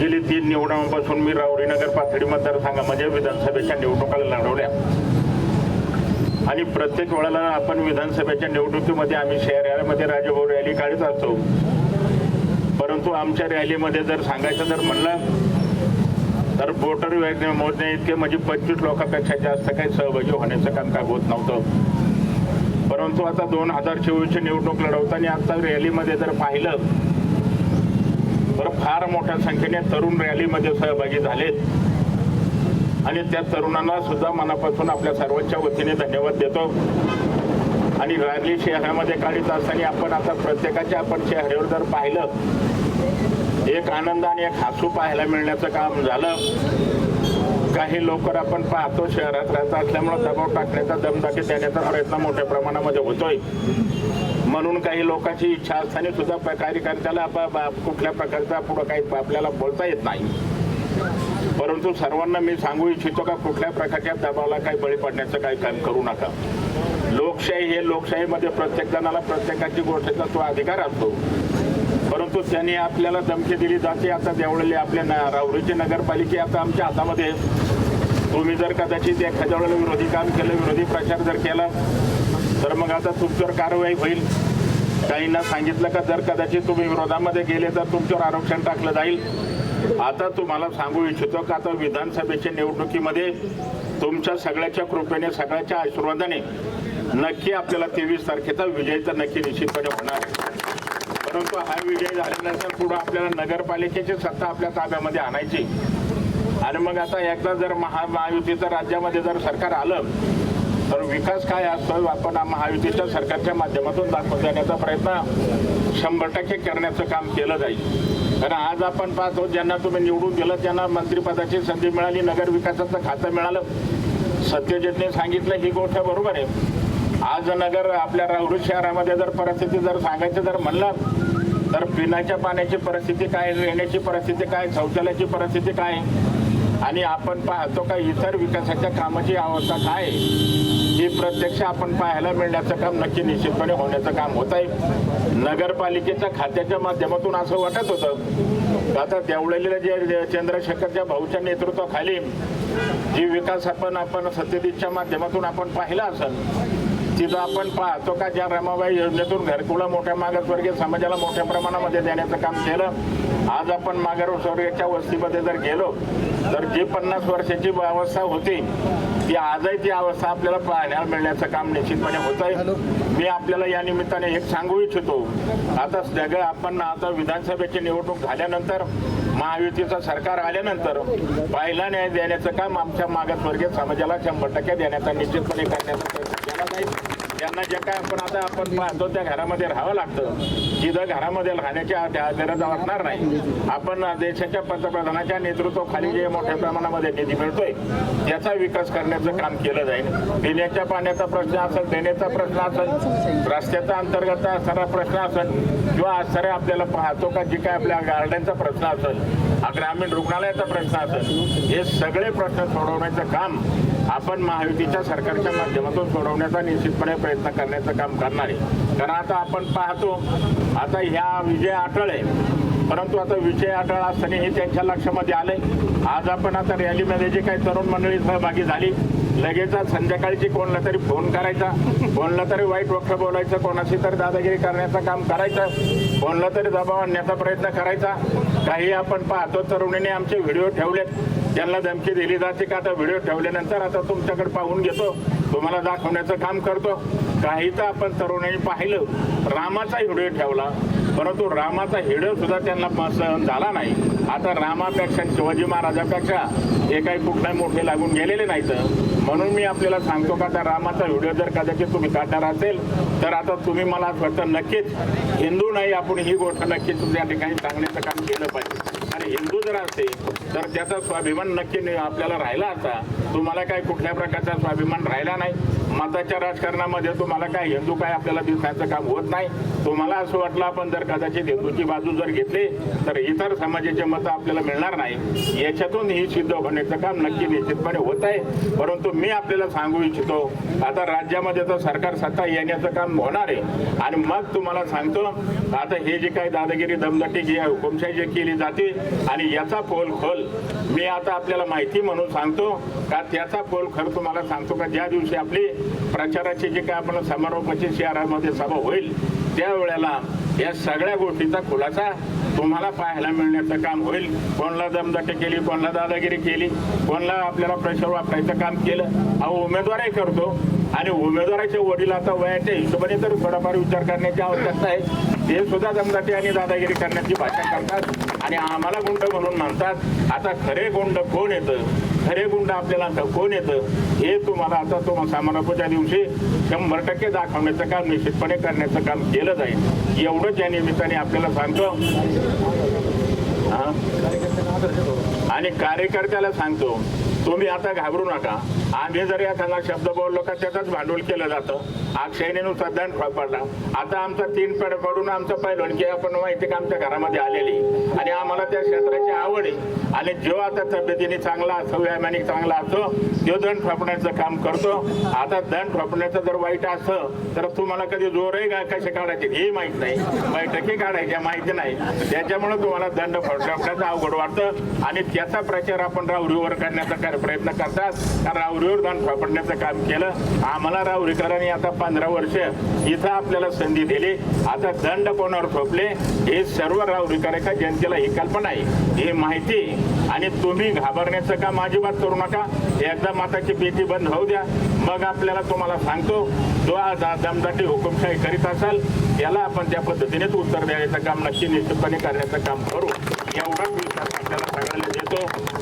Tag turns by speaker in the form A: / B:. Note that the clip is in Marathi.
A: गेली तीन निवडणुकांपासून मी राऊरी नगर पाथडी मतदारसंघामध्ये विधानसभेच्या निवडणुकाला लढवल्या. आणि प्रत्येक वेळेला आपण विधानसभेच्या निवडणुकीमध्ये आम्ही शहरामध्ये राजभाऊ रॅली काढत असतो. परंतु आमच्या रॅलीमध्ये जर सांगायचं जर म्हणलं तर वोटर मोजणे इतके म्हणजे पंचवीस लोकांपेक्षा जास्त काही सहभागी होण्याचं काम काय होत नव्हतं. परंतु आता दोन हजार चोवीसची निवडणूक लढवताना आता रॅलीमध्ये जर पाहिलं बरं फार मोठ्या संख्येने तरुण रॅलीमध्ये सहभागी झालेत. आणि त्या तरुणांना सुद्धा मनापासून आपल्या सर्वांच्या वतीने धन्यवाद देतो. आणि रॅली शहरामध्ये काढीत असताना आपण आता प्रत्येकाच्या आपण चेहऱ्यावर जर पाहिलं एक आनंद आणि एक हसू पाहायला मिळण्याचं काम झालं. काही लोकर आपण पाहतो शहरात राहत असल्यामुळे दबाव टाकण्याचा दमदाटी देण्याचा प्रयत्न मोठ्या प्रमाणामध्ये होतोय. म्हणून काही लोकांची इच्छा असताना सुद्धा कार्यकर्त्याला कुठल्या प्रकारचा पुढं काही आपल्याला बोलता येत नाही. परंतु सर्वांना मी सांगू इच्छितो का कुठल्या प्रकारच्या दबावाला काही बळी पडण्याचं काही काम करू नका. लोकशाही हे लोकशाहीमध्ये प्रत्येक जणाला प्रत्येकाची गोष्टीचा तो अधिकार असतो. परंतु त्यांनी आपल्याला धमकी दिली जाते. आता देवळली आपल्या न- राहुरीची नगरपालिके आता आमच्या हातामध्ये तुम्ही जर कदाचित एखाद्या वेळेला विरोधी काम केलं विरोधी प्रचार जर केला तर मग आता तुमच्यावर कारवाई होईल. काहींना सांगितलं का जर कदाचित तुम्ही विरोधामध्ये गेले तर तुमच्यावर आरक्षण टाकलं जाईल. आता तुम्हाला सांगू इच्छितो का आता विधानसभेच्या निवडणुकीमध्ये तुमच्या सगळ्याच्या कृपेने सगळ्याच्या आशीर्वादाने नक्की आपल्याला तेवीस तारखेचा विजय तर नक्की निश्चितपणे होणार आहे. हा विजय झाल्यानंतर पुढे आपल्याला नगरपालिकेची सत्ता आपल्या ताब्यामध्ये आणायची. आणि मग आता एकदा जर महा महायुतीचं राज्यामध्ये जर सरकार आलं तर विकास काय असतो आपण महायुतीच्या सरकारच्या माध्यमातून दाखवून देण्याचा प्रयत्न शंभर टक्के करण्याचं काम केलं जाईल. कारण आज आपण पाहतो ज्यांना तुम्ही निवडून दिलं त्यांना मंत्रिपदाची संधी मिळाली नगर विकासाचं खातं मिळालं. सत्यजितने सांगितलं ही गोष्ट बरोबर आहे. आज नगर आपल्या राहुरी शहरामध्ये जर परिस्थिती जर सांगायचं जर म्हणलं तर पिण्याच्या पाण्याची परिस्थिती काय रेहण्याची परिस्थिती काय शौचालयाची परिस्थिती काय? आणि आपण पाहतो का इतर विकासाच्या कामाची अवस्था काय? ही प्रत्यक्ष आपण पाहायला मिळण्याचं काम नक्की निश्चितपणे होण्याचं काम होत आहे. नगरपालिकेच्या खात्याच्या माध्यमातून असं वाटत होतं आता देवळलेल्या जे जे चंद्रशेखरच्या भाऊच्या नेतृत्वाखाली जी विकास आपण आपण सत्यजितच्या माध्यमातून आपण पाहिला असेल तिथं आपण पाहतो का ज्या रमाबाई योजनेतून घरकुला मोठ्या मागासवर्गीय समाजाला मोठ्या प्रमाणामध्ये देण्याचं काम केलं आज आपण मागासवर्गीयच्या वस्तीमध्ये जर गेलो तर जी पन्नास वर्षाची अवस्था होती ती आजही ती अवस्था आपल्याला पाहण्याला मिळण्याचं काम निश्चितपणे होत आहे. मी आपल्याला या निमित्ताने एक सांगू इच्छितो. आता सगळं आपण आता विधानसभेची निवडणूक झाल्यानंतर महायुतीचं सरकार आल्यानंतर पहिला न्याय देण्याचं काम आमच्या मागासवर्गीय समाजाला शंभर टक्के देण्याचा निश्चितपणे करण्याचा प्रयत्न त्यांना जे काय आपण आता आपण पाहतो त्या घरामध्ये राहावं लागतं. तिथं घरामध्ये राहण्याची गरज वाटणार नाही. आपण देशाच्या पंतप्रधानाच्या नेतृत्वाखाली जे मोठ्या प्रमाणामध्ये निधी मिळतोय त्याचा विकास करण्याचं काम केलं जाईल. पिण्याच्या पाण्याचा प्रश्न असेल देण्याचा प्रश्न असेल रस्त्याचा अंतर्गत असणारा प्रश्न असेल किंवा असणारे आपल्याला पाहतो का जे काय आपल्या गार्डनचा प्रश्न असेल ग्रामीण रुग्णालयाचा प्रश्न असेल हे सगळे प्रश्न सोडवण्याचं काम आपण महायुतीच्या सरकारच्या माध्यमातून सोडवण्याचा निश्चितपणे प्रयत्न करण्याचं काम करणार. आहे कारण आता आपण पाहतो आता ह्या विजय आठळे आहे परंतु आता विजय आढळ असताना हे त्यांच्या लक्षामध्ये आलंय. आज आपण आता रॅलीमध्ये जे काही तरुण मंडळी सहभागी झाली लगेच संध्याकाळची कोणला तरी फोन करायचा कोणला तरी वाईट वक्त बोलायचं कोणाशी तरी दादागिरी करण्याचं काम करायचं कोणला तरी दबाव आणण्याचा प्रयत्न करायचा. काही आपण पाहतो तरुणीने आमचे व्हिडिओ ठेवलेत. त्यांना धमकी दिली जाते का आता व्हिडिओ ठेवल्यानंतर आता तुमच्याकडे पाहून घेतो. तुम्हाला दाखवण्याचं काम करतो. काही तर आपण तरुणांनी पाहिलं रामाचा व्हिडिओ ठेवला. परंतु रामाचा व्हिडिओ सुद्धा त्यांना सहन झाला नाही. आता रामापेक्षा शिवाजी महाराजापेक्षा हे काही कुठलाही मोठे लागून गेलेले नाहीत. म्हणून मी आपल्याला सांगतो का त्या रामाचा व्हिडिओ जर कदाचित तुम्ही काढणार असेल तर आता तुम्ही मला असं वाटतं नक्कीच हिंदू नाही आपण ही गोष्ट नक्कीच या ठिकाणी सांगण्याचं काम केलं पाहिजे. आणि हिंदू जर असेल तर त्याचा स्वाभिमान नक्की आपल्याला राहिला असता तुम्हाला काय कुठल्या प्रकारचा स्वाभिमान राहिला नाही? मताच्या राजकारणामध्ये तुम्हाला काय हिंदू काय आपल्याला दिसण्याचं काम होत नाही. तुम्हाला असं वाटलं आपण जर कदाचित हिंदूची बाजू जर घेतली तर इतर समाजाचे मत आपल्याला मिळणार नाही. याच्यातून ही सिद्ध होण्याचं काम नक्की निश्चितपणे होत आहे. परंतु मी आपल्याला सांगू इच्छितो आता राज्यामध्ये तर सरकार सत्ता येण्याचं काम होणार आहे. आणि मग तुम्हाला सांगतो आता हे जे काही दादागिरी दमदटी जी आहे हुकुमशाही जी केली जाते आणि याचा पोल खोल मी आता आपल्याला माहिती म्हणून सांगतो का त्याचा पोल खर तुम्हाला सांगतो का? ज्या दिवशी आपली प्रचाराची जे काय आपण समारोपाची शहरामध्ये सभा होईल त्यावेळेला या सगळ्या गोष्टीचा खुलासा तुम्हाला पाहायला मिळण्याचं काम होईल. कोणला दमदटी केली कोणला दादागिरी केली कोणला आपल्याला प्रेशर वापरायचं काम केलं हा उमेदवारही करतो. आणि उमेदवाराच्या वडील आता वयाच्या हिशोबाने तर थोडाफार विचार करण्याची आवश्यकता आहे. ते सुद्धा दमदाटी आणि दादागिरी करण्याची भाषा करतात आणि आम्हाला गुंड म्हणून मानतात. आता खरे गुंड कोण येतं? खरे गुंड आपल्याला कोण येतं? हे तुम्हाला आता तो समारोपाच्या दिवशी शंभर टक्के दाखवण्याचं काम निश्चितपणे करण्याचं काम केलं जाईल. एवढंच या निमित्ताने आपल्याला सांगतो. आणि कार्यकर्त्याला सांगतो. तुम्ही आता घाबरू नका. आम्ही जर एखादा शब्द बोललो का त्याचाच भांडवल केलं जातं. अक्षयनेनुसार दंड पडला. आता आमचा तीन पेड पडून आमचं पहिलं की आपण माहिती का आमच्या घरामध्ये आलेली. आणि आम्हाला त्या क्षेत्राची आवड आहे. आणि जो आता तब्येतीने चांगला असतो व्यायामाने चांगला असतो तो दंड ठोपण्याचं काम करतो. आता दंड ठोपण्याचं जर वाईट असतं तर तुम्हाला कधी जोर आहे का कसे काढायचे हे माहीत नाही. बैठकी काढायच्या माहिती नाही. त्याच्यामुळे तुम्हाला दंड ठोपण्याचं अवघड वाटतं. आणि त्याचा प्रचार आपण राऊरीवर करण्याचा काय प्रयत्न करतात. रावरीवर राहुरीवर दंड ठोपण्याचं काम केलं. आम्हाला राहुरीकरांनी आता पंधरा वर्ष इथं आपल्याला संधी दिली. आता दंड कोणावर थोपले हे सर्व राहुरीकरांच्या जनतेला ही कल्पना आहे. ही माहिती आणि तुम्ही घाबरण्याचं काम अजिबात करू नका. एकदा माताची भीती बंद होऊ द्या. मग आपल्याला तुम्हाला सांगतो जो आज दमदाटी हुकुमशाही करीत असाल याला आपण त्या पद्धतीनेच उत्तर द्यायचं काम नक्की निश्चितपणे करण्याचं काम करू. एवढाच विश्वास आपल्याला सगळ्यांना देतो.